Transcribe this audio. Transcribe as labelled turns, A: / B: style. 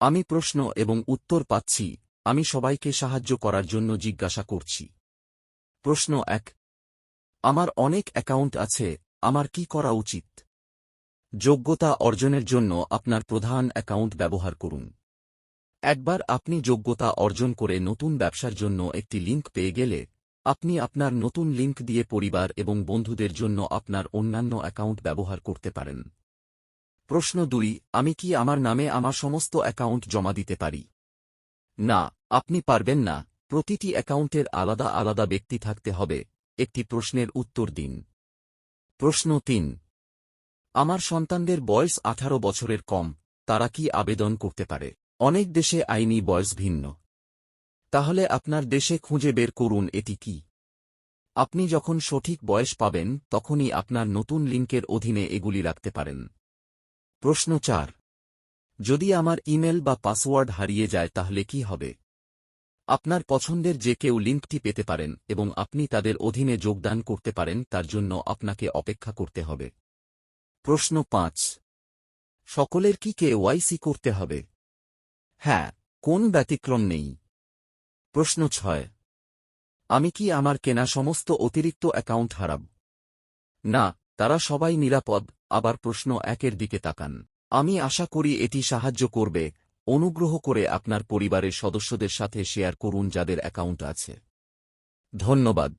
A: আমি প্রশ্ন এবং উত্তর পাচ্ছি, আমি সবাইকে সাহায্য করার জন্য জিজ্ঞাসা করছি। প্রশ্ন এক, আমার অনেক অ্যাকাউন্ট আছে, আমার কি করা উচিত? যোগ্যতা অর্জনের জন্য আপনার প্রধান অ্যাকাউন্ট ব্যবহার করুন। একবার আপনি যোগ্যতা অর্জন করে নতুন ব্যবসার জন্য একটি লিঙ্ক পেয়ে গেলে, আপনি আপনার নতুন লিঙ্ক দিয়ে পরিবার এবং বন্ধুদের জন্য আপনার অন্যান্য অ্যাকাউন্ট ব্যবহার করতে পারেন। প্রশ্ন দুই, আমি কি আমার নামে আমার সমস্ত অ্যাকাউন্ট জমা দিতে পারি? না, আপনি পারবেন না। প্রতিটি অ্যাকাউন্টের আলাদা আলাদা ব্যক্তি থাকতে হবে। একটি প্রশ্নের উত্তর দিন। প্রশ্ন তিন, আমার সন্তানদের বয়স আঠারো বছরের কম, তারা কি আবেদন করতে পারে? অনেক দেশে আইনি বয়স ভিন্ন। তাহলে আপনার দেশে খুঁজে বের করুন এটি কি? আপনি যখন সঠিক বয়স পাবেন, তখনই আপনার নতুন লিঙ্কের অধীনে এগুলি রাখতে পারেন। প্রশ্ন চার। যদি আমার ইমেল বা পাসওয়ার্ড হারিয়ে যায় তাহলে কি হবে? আপনার পছন্দের যে কেউ লিঙ্কটি পেতে পারেন এবং আপনি তাদের অধীনে যোগদান করতে পারেন তার জন্য আপনাকে অপেক্ষা করতে হবে। প্রশ্ন পাঁচ। সকলের কি কে ওয়াইসি করতে হবে? হ্যাঁ কোন ব্যতিক্রম নেই। প্রশ্ন ছয়। আমি কি আমার কেনা সমস্ত অতিরিক্ত অ্যাকাউন্ট হারাব? না, তারা সবাই নিরাপদ। আবার প্রশ্ন একের দিকে তাকান। আমি আশা করি এটি সাহায্য করবে, অনুগ্রহ করে আপনার পরিবারের সদস্যদের সাথে শেয়ার করুন যাদের অ্যাকাউন্ট আছে। ধন্যবাদ।